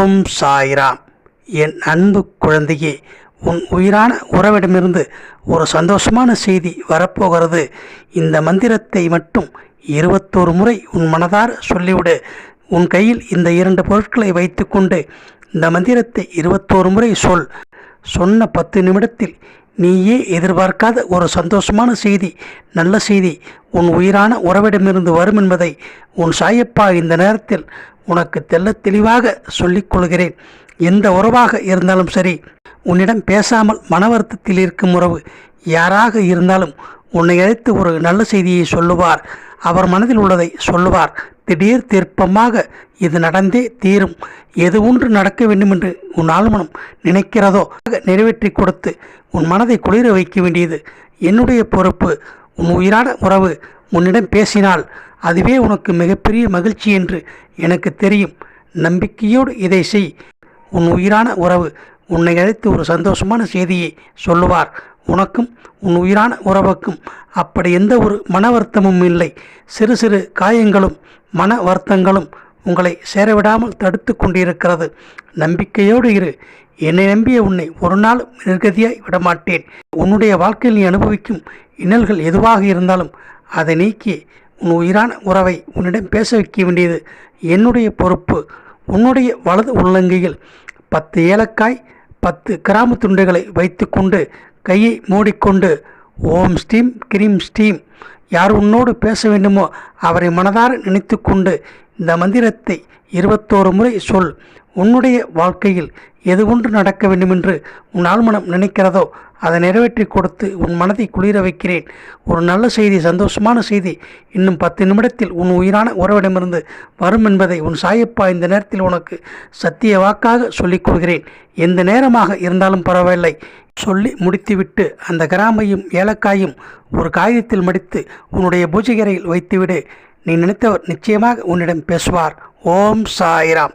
ஓம் சாய்ராம் என் அன்பு குழந்தையே உன் உயிரான உறவிடமிருந்து ஒரு சந்தோஷமான செய்தி வரப்போகிறது. இந்த மந்திரத்தை மட்டும் இருபத்தோரு முறை உன் மனதார சொல்லிவிடு. உன் கையில் இந்த இரண்டு பொருட்களை வைத்துக்கொண்டு இந்த மந்திரத்தை இருபத்தோரு முறை சொல். சொன்ன பத்து நிமிடத்தில் நீயே எதிர்பார்க்காத ஒரு சந்தோஷமான செய்தி நல்ல செய்தி உன் உயிரான உறவிடமிருந்து வரும் என்பதை உன் சாயப்பா இந்த நேரத்தில் உனக்கு தெள்ளத் தெளிவாக சொல்லிக் கொள்கிறேன். எந்த உறவாக இருந்தாலும் சரி உன்னிடம் பேசாமல் மன வருத்தத்தில் இருக்கும் உறவு யாராக இருந்தாலும் உன்னை அழைத்து ஒரு நல்ல செய்தியை சொல்லுவார். அவர் மனதில் உள்ளதை சொல்லுவார். திடீர் திருப்பமாக இது நடந்தே தீரும். எது ஒன்று நடக்க வேண்டும் என்று உன் ஆழ்மனம் நினைக்கிறதோ நிறைவேற்றி கொடுத்து உன் மனதை குளிர வைக்க வேண்டியது என்னுடைய பொறுப்பு. உன் உயிரான உறவு உன்னிடம் பேசினால் அதுவே உனக்கு மிகப்பெரிய மகிழ்ச்சி என்று எனக்கு தெரியும். நம்பிக்கையோடு இதை செய். உன் உயிரான உறவு உன்னை அழைத்து ஒரு சந்தோஷமான செய்தியை சொல்லுவார். உனக்கும் உன் உயிரான உறவுக்கும் அப்படி எந்த ஒரு மன வருத்தமும் இல்லை. சிறு சிறு காயங்களும் மன வருத்தங்களும் உங்களை சேரவிடாமல் தடுத்து கொண்டிருக்கிறது. நம்பிக்கையோடு இரு. என்னை நம்பிய உன்னை ஒரு நாள் நிர்கதியாய் விடமாட்டேன். உன்னுடைய வாழ்க்கையில் நீ அனுபவிக்கும் இன்னல்கள் எதுவாக இருந்தாலும் அதை நீக்கி உன் உயிரான உறவை உன்னிடம் பேச வைக்க வேண்டியது என்னுடைய பொறுப்பு. உன்னுடைய வலது உள்ளங்கையில் பத்து ஏலக்காய் பத்து கிராம துண்டுகளை வைத்துக்கொண்டு கையை மூடிக்கொண்டு ஓம் ஸ்டீம் கிரீம் ஸ்டீம் யார் உன்னோடு பேச வேண்டுமோ அவரை மனதார நினைத்துக்கொண்டு இந்த மந்திரத்தை இருபத்தோரு முறை சொல். உன்னுடைய வாழ்க்கையில் எது ஒன்று நடக்க வேண்டுமென்று உன் ஆழ்மனம் நினைக்கிறதோ அதை நிறைவேற்றி கொடுத்து உன் மனதை குளிர வைக்கிறேன். ஒரு நல்ல செய்தி சந்தோஷமான செய்தி. இன்னும் பத்து நிமிடத்தில் உன் உயிரான உறவிடமிருந்து வரும் என்பதை உன் சாயப்பா இந்த நேரத்தில் உனக்கு சத்திய வாக்காக சொல்லிக் கொள்கிறேன். எந்த நேரமாக இருந்தாலும் பரவாயில்லை. சொல்லி முடித்துவிட்டு அந்த கிராமையும் ஏலக்காயும் ஒரு காகிதத்தில் மடித்து உன்னுடைய பூஜைகரையில் வைத்துவிடு. நீ நினைத்தவர் நிச்சயமாக உன்னிடம் பேசுவார். ஓம் சாய்ராம்.